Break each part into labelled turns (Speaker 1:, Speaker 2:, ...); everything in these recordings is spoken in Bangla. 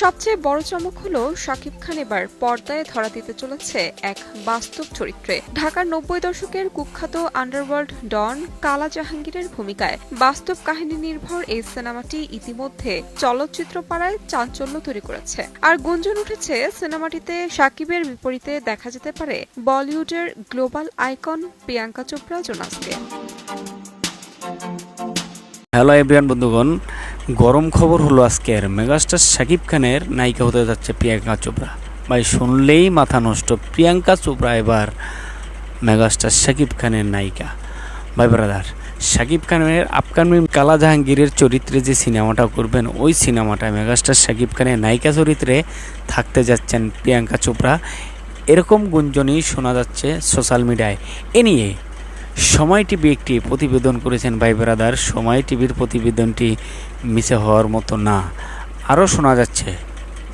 Speaker 1: সবচেয়ে বড় চমক হলো শাকিব খান এবার পর্দায় ধরা দিতে চলেছে এক বাস্তব চরিত্রে। ঢাকার নব্বই দশকের কুখ্যাত আন্ডারওয়ার্ল্ড ডন কালা জাহাঙ্গীরের ভূমিকায় বাস্তব কাহিনী নির্ভর এই সিনেমাটি ইতিমধ্যে চলচ্চিত্র পাড়ায় চাঞ্চল্য তৈরি করেছে। আর গুঞ্জন উঠেছে, সিনেমাটিতে শাকিবের বিপরীতে দেখা যেতে পারে বলিউডের গ্লোবাল আইকন প্রিয়াঙ্কা চোপড়া, জোনাসকে।
Speaker 2: হ্যালো এভরিয়ান বন্ধুগণ। গরম খবর হলো আজকের। মেগাস্টার শাকিব খানের নায়িকা হতে যাচ্ছে প্রিয়াঙ্কা চোপড়া। ভাই, শুনলেই মাথা নষ্ট। প্রিয়াঙ্কা চোপড়া এবার মেগাস্টার শাকিব খানের নায়িকা। ভাই ব্রাদার শাকিব খানের আপকামিং কালা জাহাঙ্গীরের চরিত্রে যে সিনেমাটা করবেন, ওই সিনেমাটা মেগাস্টার শাকিব খানের নায়িকা চরিত্রে থাকতে যাচ্ছেন প্রিয়াঙ্কা চোপড়া। এরকম গুঞ্জনই শোনা যাচ্ছে সোশ্যাল মিডিয়ায় এ নিয়ে সময় টিভি একটি প্রতিবেদন করেছেন ভাই ব্রাদার। সময় টিভির প্রতিবেদনটি মিশে হওয়ার মতো না। আরও শোনা যাচ্ছে।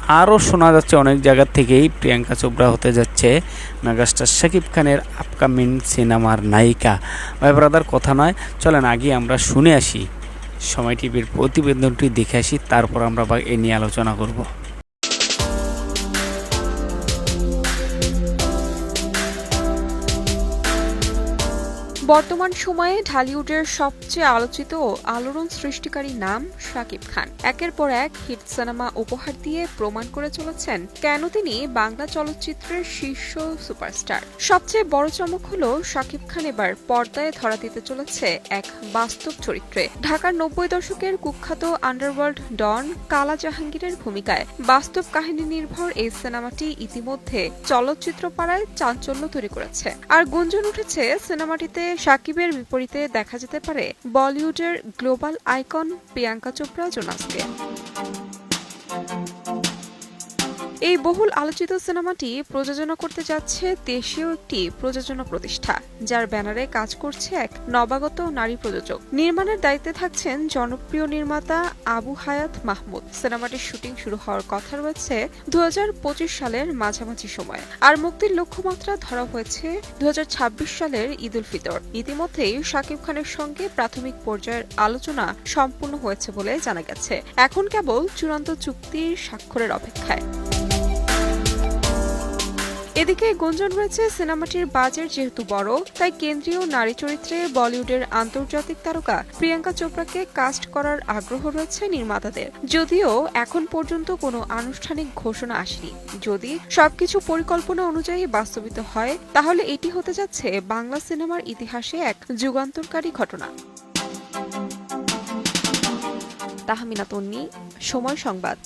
Speaker 2: আরও শোনা যাচ্ছে অনেক জায়গার থেকেই প্রিয়াঙ্কা চোপড়া হতে যাচ্ছে মেগাস্টার শাকিব খানের আপকামিং সিনেমার নায়িকা। ভাই ব্রাদার, কথা নয়। চলেন আগে আমরা শুনে আসি সময় টিভির প্রতিবেদনটি, দেখে আসি, তারপর আমরা এ নিয়ে আলোচনা করব।
Speaker 1: বর্তমান সময়ে ঢালিউডের সবচেয়ে আলোচিত ও আলোড়ন সৃষ্টিকারী নাম শাকিব খান। একের পর এক হিট সিনেমা উপহার দিয়ে প্রমাণ করে চলেছেন কেন তিনি বাংলা চলচ্চিত্রের শীর্ষ সুপারস্টার। সবচেয়ে বড় চমক হল শাকিব খান এবার পর্দায় ধরা দিতে চলেছে এক বাস্তব চরিত্রে। ঢাকার নব্বই দশকের কুখ্যাত আন্ডারওয়ার্ল্ড ডন কালা জাহাঙ্গীরের ভূমিকায় বাস্তব কাহিনী নির্ভর এই সিনেমাটি ইতিমধ্যে চলচ্চিত্র পাড়ায় চাঞ্চল্য তৈরি করেছে। আর গুঞ্জন উঠেছে সিনেমাটিতে সাকিবের বিপরীতে দেখা যেতে পারে বলিউডের গ্লোবাল আইকন প্রিয়াঙ্কা চোপড়া জোনাসকে। এই বহুল আলোচিত সিনেমাটি প্রযোজনা করতে যাচ্ছে দেশীয় একটি প্রযোজনা প্রতিষ্ঠা, যার ব্যানারে কাজ করছে এক নবাগত নারী প্রযোজক। নির্মাণের দায়িত্বে থাকছেন জনপ্রিয় নির্মাতা আবু হায়াত মাহমুদ। সিনেমাটির শুটিং শুরু হওয়ার কথা রয়েছে দু হাজার পঁচিশ সালের মাঝামাঝি সময়, আর মুক্তির লক্ষ্যমাত্রা ধরা হয়েছে দু হাজার ছাব্বিশ সালের ঈদ উল ফিতর। ইতিমধ্যেই শাকিব খানের সঙ্গে প্রাথমিক পর্যায়ের আলোচনা সম্পূর্ণ হয়েছে বলে জানা গেছে। এখন কেবল চূড়ান্ত চুক্তির স্বাক্ষরের অপেক্ষায়। এদিকে গুঞ্জন রয়েছে, সিনেমাটির বাজেট যেহেতু বড়, তাই কেন্দ্রীয় নারী চরিত্রে বলিউডের আন্তর্জাতিক তারকা প্রিয়াঙ্কা চোপড়াকে কাস্ট করার আগ্রহ রয়েছে নির্মাতাদের। যদিও এখন পর্যন্ত কোনো আনুষ্ঠানিক ঘোষণা আসেনি। যদি সবকিছু পরিকল্পনা অনুযায়ী বাস্তবিত হয়, তাহলে এটি হতে যাচ্ছে বাংলা সিনেমার ইতিহাসে এক যুগান্তরকারী ঘটনা। তাহমিনা তন্নি, সময় সংবাদ।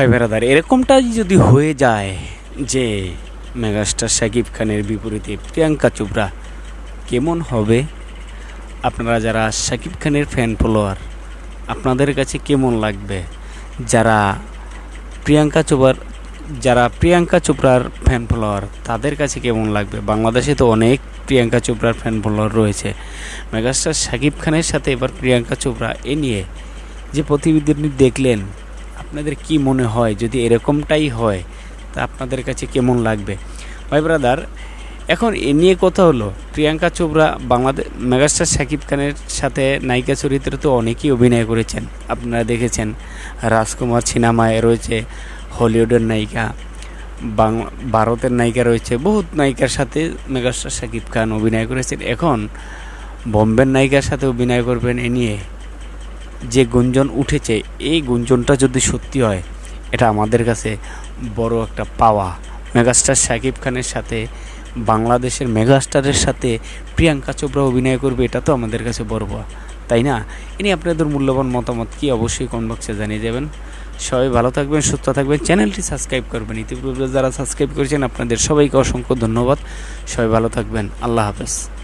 Speaker 2: ভাই বেড়াদার এরকমটা যদি হয়ে যায় যে মেগাস্টার শাকিব খানের বিপরীতে প্রিয়াঙ্কা চোপড়া কেমন হবে? আপনারা যারা শাকিব খানের ফ্যান ফলোয়ার আপনাদের কাছে কেমন লাগবে? যারা প্রিয়াঙ্কা চোপড়ার, যারা প্রিয়াঙ্কা চোপড়ার ফ্যান ফলোয়ার তাদের কাছে কেমন লাগবে? বাংলাদেশে তো অনেক প্রিয়াঙ্কা চোপড়ার ফ্যান ফলোয়ার রয়েছে। মেগাস্টার শাকিব খানের সাথে এবার প্রিয়াঙ্কা চোপড়া এ নিয়ে যে প্রতিবেদনটি দেখলেন আপনাদের কি মনে হয়? যদি এরকমটাই হয়, তা আপনাদের কাছে কেমন লাগবে? ভাই ব্রাদার এখন এ নিয়ে কথা হলো। প্রিয়াঙ্কা চোপড়া বাংলাদেশ মেগাস্টার শাকিব খানের সাথে নায়িকা চরিত্রে তো অনেকেই অভিনয় করেছেন। আপনারা দেখেছেন, রাজকুমার সিনেমায় রয়েছে হলিউডের নায়িকা বাংলা ভারতের নায়িকা রয়েছে, বহুত নায়িকার সাথে মেগাস্টার শাকিব খান অভিনয় করেছেন। এখন বম্বের নায়িকার সাথে অভিনয় করবেন এ নিয়ে যে গুঞ্জন উঠেছে, এই গুঞ্জনটা যদি সত্যি হয়, এটা আমাদের কাছে বড় একটা পাওয়া। মেগাস্টার শাকিব খানের সাথে, বাংলাদেশের মেগাস্টারের সাথে প্রিয়াঙ্কা চোপড়া অভিনয় করবে, এটা তো আমাদের কাছে বড় পাওয়া। তাই না? ইনি আপনাদের মূল্যবান মতামত কি অবশ্যই কমেন্ট বক্সে জানিয়ে দেবেন। সবাই ভালো থাকবেন, সুস্থ থাকবেন। চ্যানেলটি সাবস্ক্রাইব করবেন। ইতিপূর্বে যারা সাবস্ক্রাইব করেছেন, আপনাদের সবাইকে অসংখ্য ধন্যবাদ। সবাই ভালো থাকবেন। আল্লাহ হাফেজ।